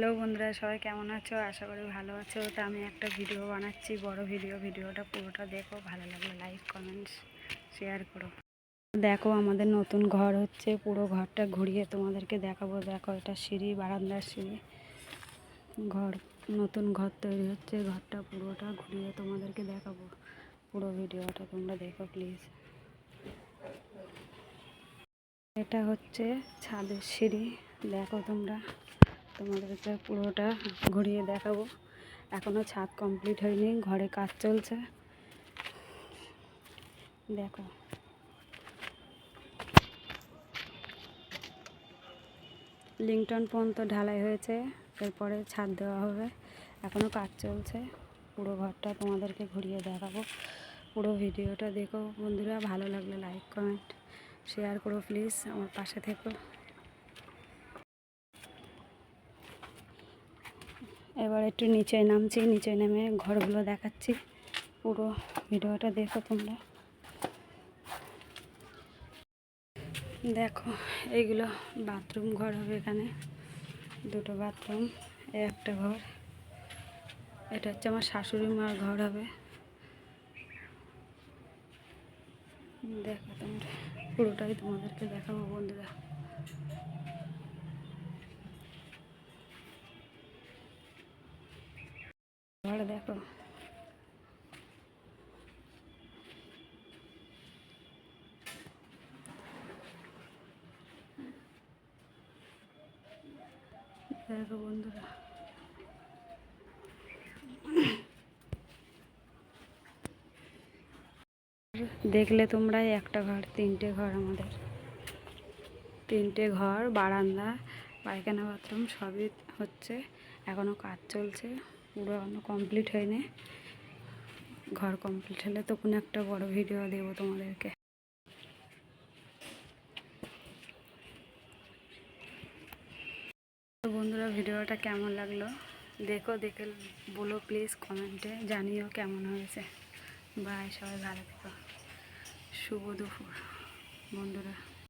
Hello বন্ধুরা, সবাই কেমন আছো? আশা করি ভালো আছো। তো আমি একটা ভিডিও বানাচ্ছি, বড় ভিডিও। ভিডিওটা পুরোটা দেখো, ভালো লাগলে লাইক কমেন্টস শেয়ার করো। দেখো, আমাদের নতুন ঘর হচ্ছে, পুরো ঘরটা ঘুরিয়ে তোমাদেরকে দেখাবো। দেখো, এটা সিঁড়ি, বারান্দার সিঁড়ি। ঘর, নতুন ঘর তৈরি হচ্ছে, ঘরটা পুরোটা ঘুরিয়ে তোমাদেরকে দেখাবো। পুরো ভিডিওটা তোমরা দেখো প্লিজ এটা হচ্ছে ছাদের সিঁড়ি, দেখো তোমরা। তোমাদেরকে পুরোটা ঘুরিয়ে দেখাবো। এখনও ছাদ কমপ্লিট হয়নি, ঘরে কাজ চলছে। দেখো। লিংটন পর্যন্ত ঢালাই হয়েছে, এরপরে ছাদ দেওয়া হবে। এখনও কাজ চলছে, পুরো ঘরটা তোমাদেরকে ঘুরিয়ে দেখাবো। পুরো ভিডিওটা দেখো। বন্ধুরা, ভালো লাগলে লাইক কমেন্ট শেয়ার করো প্লিজ আমার পাশে থেকো। এবার একটু নিচে নামছি, নিচে নেমে ঘরগুলো দেখাচ্ছি। পুরো ভিডিওটা দেখো তোমরা। দেখো এইগুলো বাথরুম ঘর হবে এখানে। দুটো বাথরুম, একটা ঘর। এটা হচ্ছে আমার শাশুড়ি মার ঘর হবে। দেখো তোমরা, পুরোটাই তোমাদেরকে দেখাবো বন্ধুরা। ঘর দেখো। দেখো বন্ধুরা। দেখলে তোমরা একটা ঘর, তিনটে ঘর আমাদের। তিনটে ঘর, বারান্দা, পায়খানা, বাথরুম সবই হচ্ছে। এখনও কাজ চলছে। এখনও কমপ্লিট হয়নি। ঘর কমপ্লিট হলে তো কোনো একটা বড় ভিডিও দেবো তোমাদেরকে। বন্ধুরা ভিডিওটা কেমন লাগল? দেখো, দেখে বলো প্লিজ কমেন্টে জানিও কেমন হয়েছে। বাই সবাই ভালো থেকো। শুভ দুপুর, বন্ধুরা।